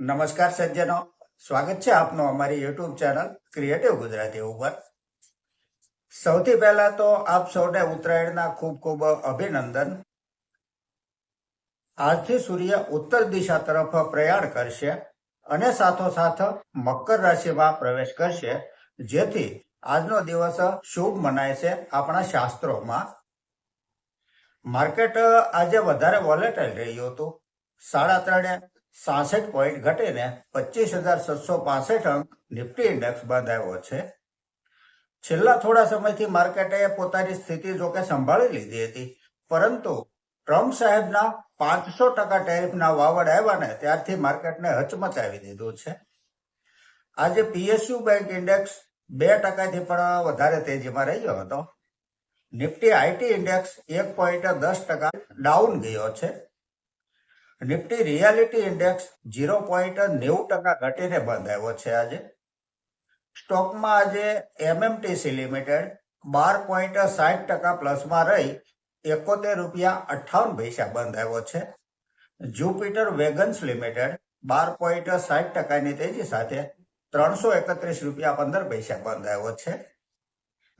નમસ્કાર સજ્જનો. સ્વાગત છે આપનું અમારી યુટ્યુબ ચેનલ ક્રિએટિવ ગુજરાતી ઉપર. સૌથી પહેલા તો આપ સૌને ઉત્તરાયણના ખૂબ ખૂબ અભિનંદન. આજથી સૂર્ય ઉત્તર દિશા તરફ પ્રયાણ કરશે અને સાથોસાથ મકર રાશિમાં પ્રવેશ કરશે, જેથી આજનો દિવસ શુભ મનાય છે આપણા શાસ્ત્રોમાં. માર્કેટ આજે વધારે વોલેટાઇલ રહ્યું હતું. સાડા ત્રણે સાસઠ પોઈન્ટ ઘટીને પચીસ હજાર છસો પાસઠ અંક નિફ્ટી ઇન્ડેક્સ બંધાયો છે. છેલ્લા થોડા સમયથી માર્કેટે પોતાની સ્થિતિ જોકે સંભાળી લીધી હતી, પરંતુ ટ્રમ્પ સાહેબના પાંચસો ટકા ટેરિફના વાવડ આવ્યા ને ત્યારથી માર્કેટને હચમચાવી દીધું છે. આજે પીએસયુ બેંક ઇન્ડેક્સ બે ટકાથી પણ વધારે તેજીમાં રહ્યો હતો. નિફ્ટી આઈટી ઇન્ડેક્સ એક પોઈન્ટ દસ ટકા ડાઉન ગયો છે. Nifty realty index zero point નેવું ટકા ઘટીને બંધાયો છે આજે. સ્ટોકમાં આજે એમએમટીસી લિમિટેડ બાર પોઈન્ટ સાઠ ટકા પ્લસમાં રહી એકોતેર રૂપિયા અઠ્ઠાવન પૈસા બંધાયો છે. જુપિટર વેગન્સ લિમિટેડ બાર પોઈન્ટ સાઠ ટકાની તેજી સાથે ત્રણસો એકત્રીસ રૂપિયા પંદર પૈસા બંધાયો છે.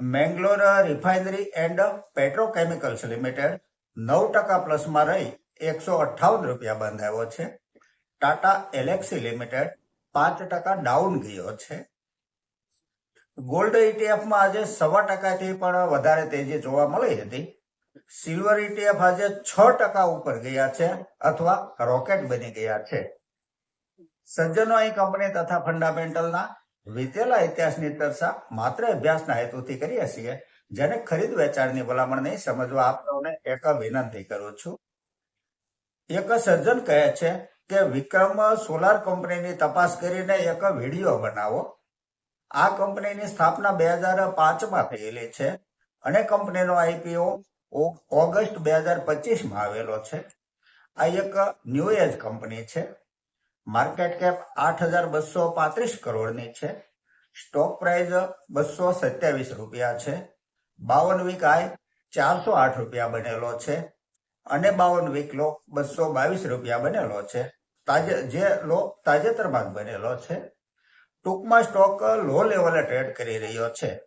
Mangalore refinery and petrochemicals limited નવ ટકા પ્લસમાં રહી એકસો અઠ્ઠાવન રૂપિયા બંધાયો છે. ટાટા એલેક્સી લિમિટેડ પાંચ ટકા ડાઉન ગયો છે. ગોલ્ડ ઇટીએફમાં આજે સવા ટકાથી પણ વધારે તેજી જોવા મળી હતી. સિલ્વર ઇટીએફ આજે છ ટકા ઉપર ગયા છે અથવા રોકેટ બની ગયા છે. સજ્જનો અહીં કંપની તથા ફંડામેન્ટલના વીતેલા ઇતિહાસની ચર્ચા માત્ર અભ્યાસના હેતુથી કરીએ છીએ. જેને ખરીદ વેચાણની ભલામણ નહીં, સમજવા આપને એક વિનંતી કરું છું. એક સર્જન કહે છે કે વિક્રમ સોલાર કંપનીની તપાસ કરીને એક વીડિયો બનાવો. આ કંપનીની સ્થાપના બે હજાર પાંચમાં થયેલી છે અને કંપનીનો આઈપીઓ ઓગસ્ટ બે હજાર પચીસમાં આવેલો છે. આ એક ન્યૂ એજ કંપની છે. માર્કેટ કેપ આઠ હજાર બસો પાંત્રીસ કરોડની છે. સ્ટોક પ્રાઇસ બસો સત્યાવીસ રૂપિયા છે. બાવન વીક આય ચારસો આઠ રૂપિયા બનેલો છે. અને બાવન વીક લો બસો બાવીસ રૂપિયા બનેલો છે. તાજે, જે લો તાજેતરમાં બનેલો છે. ટૂંકમાં સ્ટોક લો લેવલે ટ્રેડ કરી રહ્યો છે.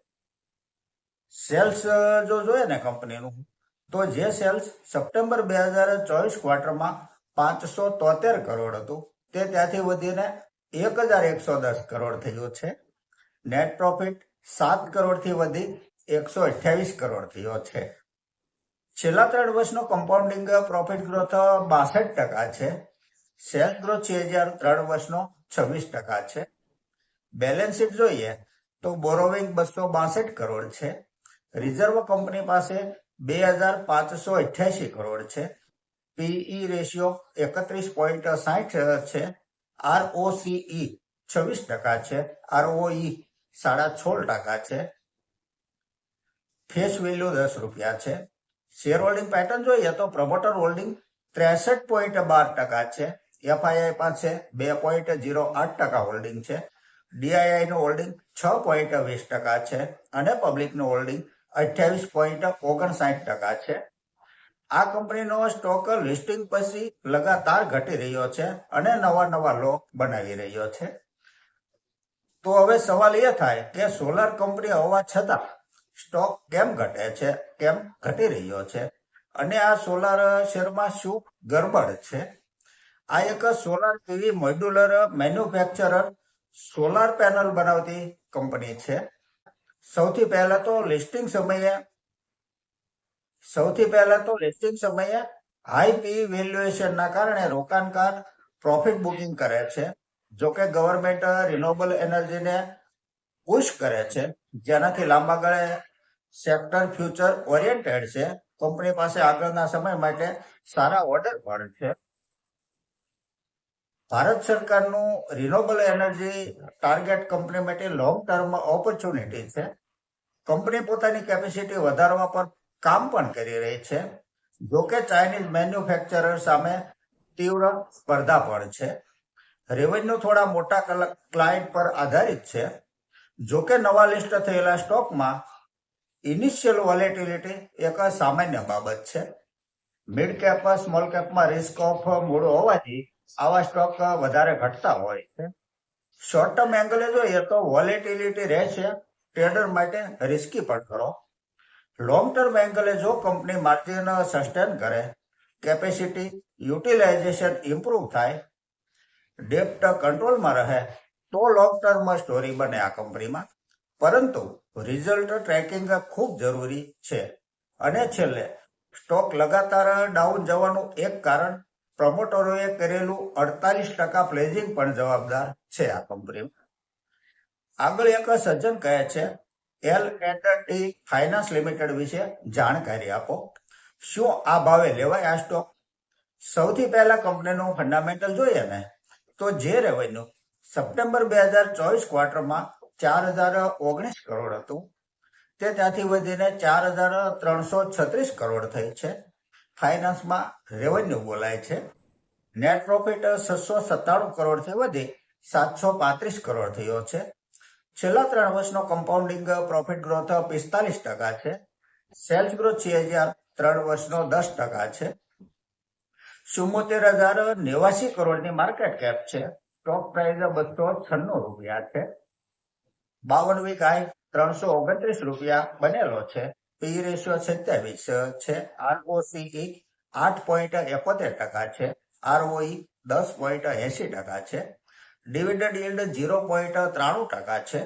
સેલ્સ, જો જોઈએ ને કંપનીનું, તો જે સેલ્સ સપ્ટેમ્બર બે હજાર ચોવીસ ક્વાર્ટરમાં પાંચસો તોતેર કરોડ હતું. તે ત્યાંથી વધીને એક હજાર એકસો દસ કરોડ થયું છે. નેટ પ્રોફિટ સાત કરોડથી વધી એકસો અઠ્યાવીસ કરોડ થયો છે. છેલ્લા ત્રણ વર્ષનો કમ્પાઉન્ડિંગ પ્રોફિટ ગ્રોથ બાસઠ ટકા છે. સેલ્સ ગ્રોથ છે હજાર ત્રણ વર્ષનો છવ્વીસ ટકા છે. બેલેન્સ શીટ જોઈએ તો બોરોવિંગ બસો બાસઠ કરોડ છે. રિઝર્વ કંપની પાસે બે હજાર પાંચસો અઠ્યાસી કરોડ છે. પીઈ રેશિયો એકત્રીસ પોઈન્ટ સાઠ છે. આરઓસીઈ છવ્વીસ ટકા છે. આરઓઈ સાડા છોળ ટકા છે. ફેસ વેલ્યુ દસ રૂપિયા છે. શેર હોલ્ડિંગ પેટર્ન જોઈએ તો પ્રમોટર હોલ્ડિંગ ત્રેસઠ પોઈન્ટ બાર ટકા છે. એફઆઈઆઈ પાસે બે પોઈન્ટ ઝીરો આઠ ટકા હોલ્ડિંગ છે. ડીઆઈઆઈ નું હોલ્ડિંગ છ પોઈન્ટ વીસ ટકા છે અને પબ્લિકનું હોલ્ડિંગ અઠ્યાવીસ પોઈન્ટ ઓગણસાઠ ટકા છે. આ કંપનીનો સ્ટોક લિસ્ટિંગ પછી લગાતાર ઘટી રહ્યો છે અને નવા નવા લો બનાવી રહ્યો છે. તો હવે સવાલ એ થાય કે સોલાર કંપની હોવા છતાં સ્ટોક કેમ ઘટે છે? કેમ ઘટી રહ્યો છે? અને આ સોલાર શેરમાં શું ગરબડ છે? આ એક solar PV modular manufacturer solar panel બનાવતી કંપની છે. સૌથી પહેલા તો લિસ્ટિંગ સમયે, સૌથી પહેલા તો લિસ્ટિંગ સમયે હાઈ પી વેલ્યુએશનના કારણે રોકાણકાર પ્રોફિટ બુકિંગ કરે છે. જો કે ગવર્મેન્ટ રિન્યુએબલ એનર્જીને પુશ કરે છે. જેનાથી લાંબા ગાળે સેક્ટર ફ્યુચર ઓરિએન્ટેડ છે. કંપની પાસે આગળના સમય માટે સારા ઓર્ડર પણ છે. ભારત સરકારનું રિન્યુએબલ એનર્જી ટાર્ગેટ કંપની માટે લોંગ ટર્મ ઓપોર્ચ્યુનિટી છે. કંપની પોતાની કેપેસિટી વધારવા પર કામ પણ કરી રહી છે. જોકે ચાઇનીઝ મેન્યુફેક્ચરર સામે તીવ્ર સ્પર્ધા પણ છે. રેવન્યુ થોડા મોટા ક્લાયન્ટ પર આધારિત છે. જોકે નવા લિસ્ટ થયેલા સ્ટોકમાં ઇનિશિયલ વોલેટિલિટી એક સામાન્ય બાબત છે. મિડ કેપ સ્મોલ કેપમાં રિસ્ક ઓફ મૂળ હોવાથી આવા સ્ટોક વધારે ઘટતા હોય છે. શોર્ટ ટર્મ એંગલે જોઈએ તો વોલેટિલિટી રહેશે. ટ્રેડર માટે રિસ્કી પણ ખરો. લોંગ ટર્મ એંગલે જો કંપની માર્જિન સસ્ટેન કરે કેપેસિટી યુટિલાઇઝેશન ઇમ્પ્રુવ થાય ડેપ્ટ કંટ્રોલમાં રહે તો લોંગ ટર્મમાં સ્ટોરી બને આ કંપનીમાં પરંતુ રિઝલ્ટ ટ્રેકિંગ ખૂબ જરૂરી છે. અને છેલ્લે સ્ટોક લગાતાર ડાઉન જવાનું એક કારણ પ્રમોટરોએ કરેલું અડતાલીસ ટકા પ્લેઝિંગ પણ જવાબદાર છે આ કંપનીમાં આગળ એક સજ્જન કહે છે L and T finance limited વિશે જાણકારી આપો. શું આ ભાવે લેવાય આ સ્ટોક સૌથી પહેલા કંપનીનું ફંડામેન્ટલ જોઈએ ને, તો જે રેવન્યુ સપ્ટેમ્બર બે હજાર ચોવીસ ક્વાર્ટરમાં ચાર હજાર ઓગણીસ કરોડ હતું. તે ત્યાંથી વધીને ચાર હજાર ત્રણસો છત્રીસ કરોડ થઈ છે. ફાઇનાન્સમાં રેવન્યુ બોલાય છે. નેટ પ્રોફિટ છસો સત્તાણું કરોડથી વધી સાતસો પાંત્રીસ કરોડ થયો છે. છેલ્લા ત્રણ વર્ષનો કમ્પાઉન્ડિંગ પ્રોફિટ ગ્રોથ પિસ્તાલીસ ટકા છે. સેલ્સ ગ્રોથ હજાર ત્રણ વર્ષનો દસ ટકા છે. ચુમ્મોતેર હજાર નેવાસી કરોડની માર્કેટ કેપ છે. સ્ટોક પ્રાઇસ બસો છન્નું રૂપિયા છે. બાવન હાઈ ત્રણસો ઓગણત્રીસ રૂપિયા બનેલો છે. પી રેશિયો સત્યાવીસ છે. આરઓસી આઠ પોઈન્ટ એકોતેર ટકા છે. આરઓઈ દસ પોઈન્ટ એસી ટકા છે. ડિવિડન્ડ યીલ્ડ ઝીરો પોઈન્ટ ત્રાણું ટકા છે.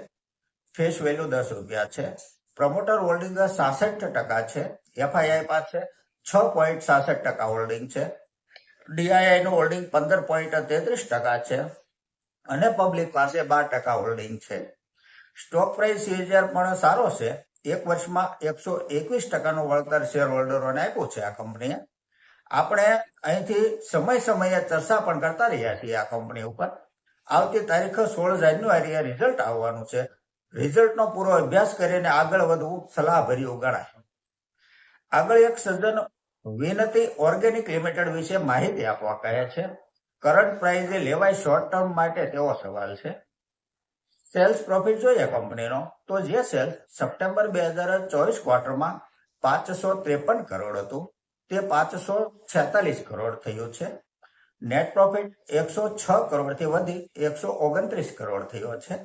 ફેસ વેલ્યુ દસ રૂપિયા છે. પ્રમોટર હોલ્ડિંગ સાસઠ ટકા છે. એફઆઈઆઈ પાસે છ. પોઈન્ટ સાસઠ ટકા હોલ્ડિંગ છે. ડીઆઈઆઈ નું હોલ્ડિંગ પંદર પોઈન્ટ તેત્રીસ ટકા છે. અને પબ્લિક પાસે બાર ટકા હોલ્ડિંગ છે. સ્ટોક પ્રાઇસ હજાર પણ સારો છે. એક વર્ષમાં એકસો એકવીસ ટકાનું વળતર શેર હોલ્ડરોને આપ્યું છે આ કંપનીએ આપણે અહીંથી સમય સમયે ચર્ચા પણ કરતા રહ્યા છીએ આ કંપની ઉપર. આવતી તારીખ સોળ જાન્યુઆરીએ રિઝલ્ટ આવવાનું છે. રિઝલ્ટનો પૂરો અભ્યાસ કરીને આગળ વધવું સલાહભર્યું ગણાય. આગળ એક સજ્જન વિનતી ઓર્ગેનિક લિમિટેડ વિશે માહિતી આપવા કહે છે. કરંટ પ્રાઇઝે લેવાય શોર્ટ ટર્મ માટે તેવો સવાલ છે. સેલ્સ પ્રોફિટ જોઈએ કંપનીનો? તો જે સેલ્સ સપ્ટેમ્બર બે હજાર ચોવીસ ક્વાર્ટરમાં પાંચસો ત્રેપન કરોડ હતું. તે પાંચસો છેતાલીસ કરોડ થયું છે. નેટ પ્રોફિટ એકસો છ કરોડથી વધી એકસો ઓગણત્રીસ કરોડ થયો છે.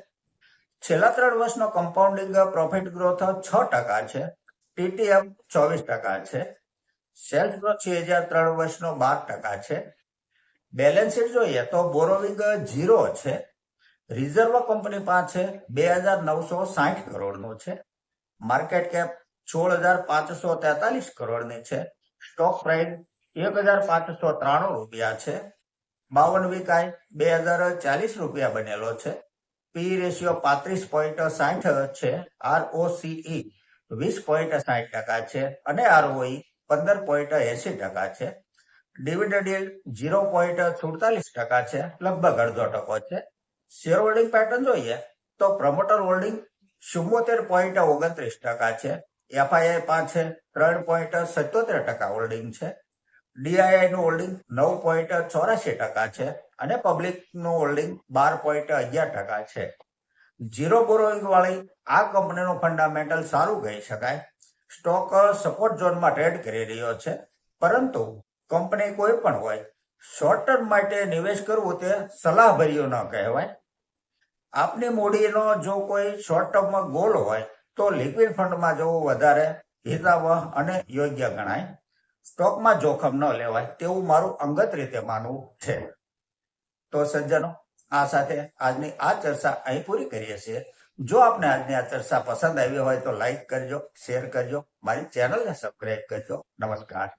છેલ્લા ત્રણ વર્ષનો કમ્પાઉન્ડિંગ પ્રોફિટ ગ્રોથ છ ટકા છે. ટીટીએમ ચોવીસ ટકા છે. સેલ્સ ગ્રોથ છે હજાર ત્રણ વર્ષનો બાર ટકા છે. બેલેન્સ શીટ જોઈએ તો બોરોવિંગ ઝીરો છે. રિઝર્વ કંપની પાસે બે હજાર નવસો સાઠ કરોડનું છે. માર્કેટ કેપ સોળ હજાર પાંચસો તેતાલીસ કરોડની છે. સ્ટોક પ્રાઇસ એક હજાર પાંચસો ત્રાણું રૂપિયા છે. બાવન વિકાય બે હજાર ચાલીસ રૂપિયા બનેલો છે. પી રેશિયો પાંત્રીસ પોઈન્ટ સાઠ છે. આરઓસીઈ વીસ પોઈન્ટ સાઠ ટકા છે અને આરઓઈ પંદર પોઈન્ટ એસી ટકા છે. ડિવિડન્ડ yield ઝીરો પોઈન્ટ સુડતાલીસ ટકા છે, લગભગ અડધો ટકો છે. શેર હોલ્ડિંગ પેટર્ન જોઈએ તો પ્રમોટર હોલ્ડિંગ ચુમ્મોતેર પોઈન્ટ ઓગણત્રીસ ટકા છે. એફઆઈઆઈ પાસે ત્રણ પોઈન્ટ સત્યોતેર ટકા હોલ્ડિંગ છે. ડીઆઈઆઈ નું હોલ્ડિંગ નવ પોઈન્ટ ચોરાશી ટકા છે અને પબ્લિકનું હોલ્ડિંગ બાર પોઈન્ટ અગિયાર ટકા છે. ઝીરો બોરોઈંગ વાળી આ કંપનીનું ફંડામેન્ટલ સારું કહી શકાય. સ્ટોક સપોર્ટ ઝોનમાં ટ્રેડ કરી રહ્યો છે. પરંતુ કંપની કોઈ પણ હોય શોર્ટ ટર્મ માટે નિવેશ કરવું તે સલાહભર્યું ન કહેવાય. આપની મૂડીનો જો કોઈ શોર્ટ ટર્મમાં ગોલ હોય, તો લિક્વિડ ફંડમાં જવું વધારે હિતાવહ અને યોગ્ય ગણાય. સ્ટોકમાં જોખમ ન લેવાય તેવું મારું અંગત રીતે માનવું છે. તો સજ્જનો, આ સાથે આજની આ ચર્ચા અહીં પૂરી કરીએ છીએ. જો આપને આજની આ ચર્ચા પસંદ આવી હોય તો લાઈક કરજો શેર કરજો, મારી ચેનલને સબસ્ક્રાઈબ કરજો. નમસ્કાર.